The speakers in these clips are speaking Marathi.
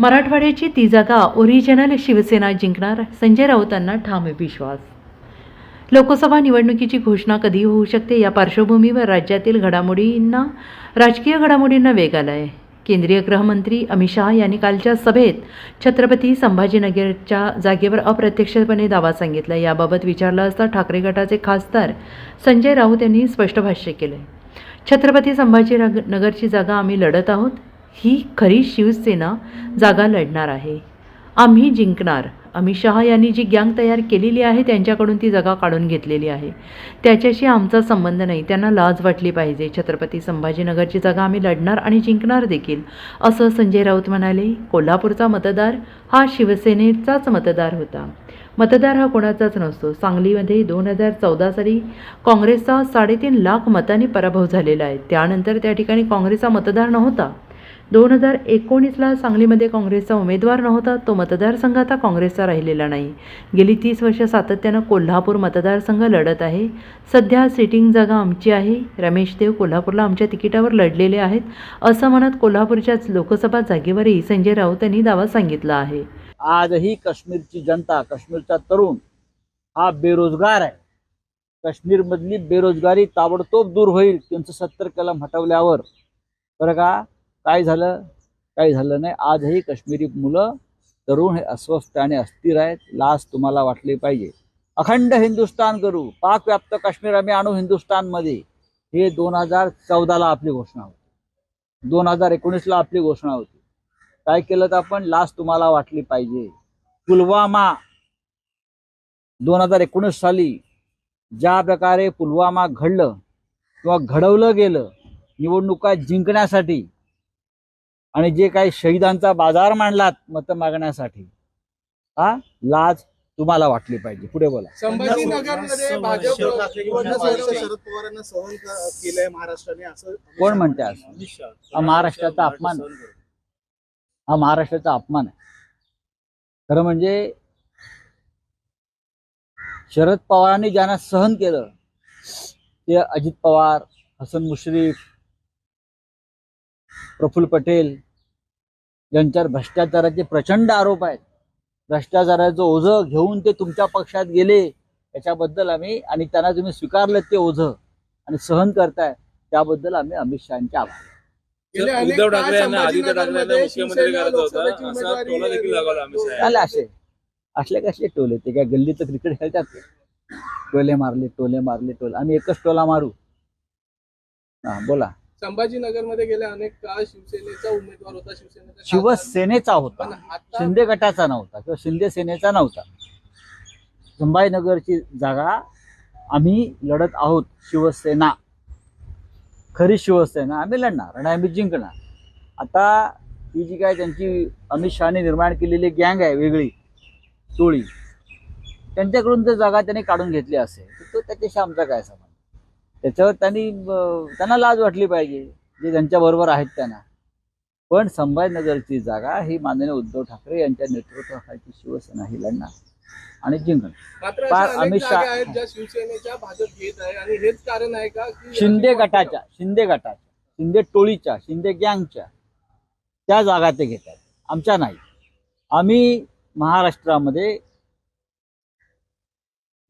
मराठवाड्याची ती जागा ओरिजिनल शिवसेना जिंकणार संजय राऊतांना ठाम विश्वास. लोकसभा निवडणुकीची घोषणा कधी होऊ शकते या पार्श्वभूमीवर राज्यातील घडामोडींना राजकीय घडामोडींना वेग आला आहे केंद्रीय गृहमंत्री अमित शहा यांनी कालच्या सभेत छत्रपती संभाजीनगरच्या जागेवर अप्रत्यक्षपणे दावा सांगितला. याबाबत विचारलं असता ठाकरे गटाचे खासदार संजय राऊत यांनी स्पष्ट भाष्य केलं छत्रपती संभाजीनगरची जागा आम्ही लढत आहोत. ही खरी शिवसेना जागा लढणार आहे. आम्ही जिंकणार. अमित शहा यांनी जी गँग तयार केलेली आहे त्यांच्याकडून ती जागा काढून घेतलेली आहे. त्याच्याशी आमचा संबंध नाही. त्यांना लाज वाटली पाहिजे. छत्रपती संभाजीनगरची जागा आम्ही लढणार आणि जिंकणार देखील. असं संजय राऊत म्हणाले कोल्हापूरचा मतदार हा शिवसेनेचाच मतदार होता. मतदार हा कोणाचाच नसतो. सांगलीमध्ये दोन हजार चौदा साली काँग्रेसचा साडेतीन लाख मतांनी पराभव झालेला आहे. त्यानंतर त्या ठिकाणी काँग्रेसचा मतदार नव्हता. दोन हजार एकोणीसला सांगलीमध्ये काँग्रेसचा उमेदवार नव्हता तो मतदारसंघ आता काँग्रेसचा राहिलेला नाही. गेली तीस वर्ष सातत्यानं कोल्हापूर मतदारसंघ लढत आहे. सध्या सिटिंग जागा आमची आहे. रमेश देव कोल्हापूरला आमच्या तिकिटावर लढलेले आहेत असं म्हणत कोल्हापूरच्याच लोकसभा जागेवरही संजय राऊत यांनी दावा सांगितला आहे. आजही काश्मीरची जनता काश्मीरचा तरुण हा बेरोजगार आहे. काश्मीरमधली बेरोजगारी ताबडतोब दूर होईल त्यांचं सत्तर कलम हटवल्यावर. बरं का? काय झालं? काय झालं नाही? आजही काश्मीरी मुलं तरुण हे अस्वस्थ आणि अस्थिर आहेत लाज तुम्हाला वाटली पाहिजे. अखंड हिंदुस्तान करू. पाक व्याप्त काश्मीर आम्ही आणू हिंदुस्तानमध्ये हे दोन हजार चौदाला आपली घोषणा होती. दोन हजार एकोणीसला आपली घोषणा होती. काय केलं तर आपण? लाच तुम्हाला वाटली पाहिजे. पुलवामा दोन हजार एकोणीस साली ज्या प्रकारे पुलवामा घडलं किंवा घडवलं गेलं निवडणुका जिंकण्यासाठी आणि जे काही शहीदांचा बाजार मांडलात मतं मागण्यासाठी हा लाज तुम्हाला वाटली पाहिजे. पुढे बोला. कोण म्हणते असं? हा महाराष्ट्राचा अपमान. हा महाराष्ट्राचा अपमान आहे. खरं म्हणजे शरद पवारांनी ज्यांना सहन केलं ते अजित पवार हसन मुश्रीफ प्रफुल्ल पटेल ज्यांच्यावर भ्रष्टाचाराचे प्रचंड आरोप आहेत. भ्रष्टाचाराचं ओझं घेऊन ते तुमच्या पक्षात गेले याच्याबद्दल आम्ही आणि त्यांना तुम्ही स्वीकारलं ते ओझं आणि सहन करताय त्याबद्दल आम्ही अमित शहाचे आभार. उद्धव ठाकरे यांना आदित्य ठाकरे मुख्यमंत्री करायचा होता असा टोला देखील आम्ही. झाले असे. असले कसले टोले? ते काय गल्लीत क्रिकेट खेळतात ते टोले मारले टोले मारले टोले. आम्ही एकच टोला मारू. हा बोला. संभाजीनगरमध्ये गेले अनेक काळ शिवसेनेचा उमेदवार होता शिवसेनेचा. शिवसेनेचा होता. आता शिंदे गटाचा नव्हता किंवा शिंदे सेनेचा नव्हता. संभाजीनगरची जागा आम्ही लढत आहोत शिवसेना. खरी शिवसेना. आम्ही लढणार आणि आम्ही जिंकणार. आता ही जी काय त्यांची अमित शहाने निर्माण केलेली गँग आहे वेगळी टोळी त्यांच्याकडून जर जागा त्यांनी काढून घेतली असेल तर तो त्याच्याशी आमचा काय संबंध? त्याच्यावर त्यांनी त्यांना लाज वाटली पाहिजे जे त्यांच्याबरोबर आहेत त्यांना. पण संभाजीनगरची जागा ही माननीय उद्धव ठाकरे यांच्या नेतृत्वाखाली शिवसेना ही लढणार. आणि जिंकणार. अमित शहा- जागा आहेत ज्या शिवसेनेच्या भाजप घेत आहे आणि हेच कारण आहे का की शिंदे गटाच्या शिंदे गटाच्या शिंदे टोळीच्या शिंदे गँगच्या त्या जागा ते घेतात आमच्या नाही. आम्ही महाराष्ट्रामध्ये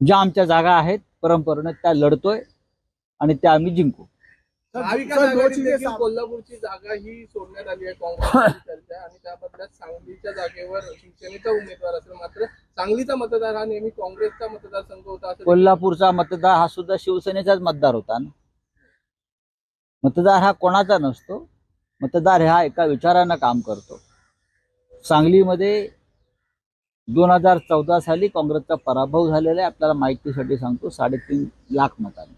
ज्या आमच्या जागा आहेत परंपरेनं त्या लढतोय. आणि त्या आम्ही जिंकू. कोल्हापूरची जागा ही सोडण्यात आली आहे काँग्रेसची चर्चा आणि त्या बदल्यात सांगलीच्या जागेवर शिवसेनेचा उमेदवार असेल मात्र सांगलीचा मतदार हा नेहमी काँग्रेसचा मतदारसंघ होता कोल्हापूरचा मतदार हा सुद्धा शिवसेनेचाच मतदार होता ना? मतदार हा कोणाचा नसतो मतदार हा एका विचारानं काम करतो. सांगलीमध्ये दोन हजार चौदा साली काँग्रेसचा पराभव झालेला आहे आपल्याला माहितीसाठी सांगतो साडेतीन लाख मतांनी.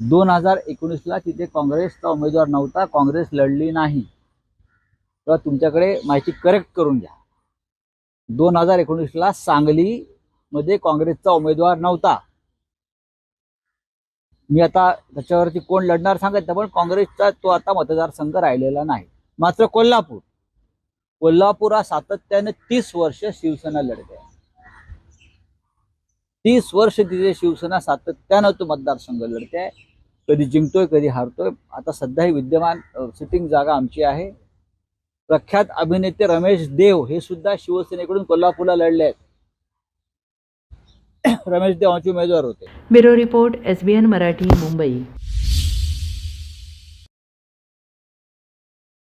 दोन हजार एकोणीसला तिथे काँग्रेसचा उमेदवार नव्हता काँग्रेस लढली नाही. तेव्हा तुमच्याकडे माहिती करेक्ट करून घ्या. दोन हजार एकोणीसला सांगलीमध्ये काँग्रेसचा उमेदवार नव्हता. मी आता त्याच्यावरती कोण लढणार सांगत पण काँग्रेसचा तो आता मतदारसंघ राहिलेला नाही. मात्र कोल्हापूर. कोल्हापूर हा सातत्याने तीस वर्ष शिवसेना लढते. आहे. तीस वर्ष तिथे शिवसेना सातत्यानं तो मतदारसंघ लढते आहे. कधी जिंकतोय कधी हारतोय. आता सध्या ही विद्यमान सिटिंग जागा आमची आहे. प्रख्यात अभिनेते रमेश देव हे सुद्धा शिवसेनेकडून कोल्हापूरला लढले आहेत. रमेश देव आमचे उमेदवार होते. Bureau report S Marathi Mumbai.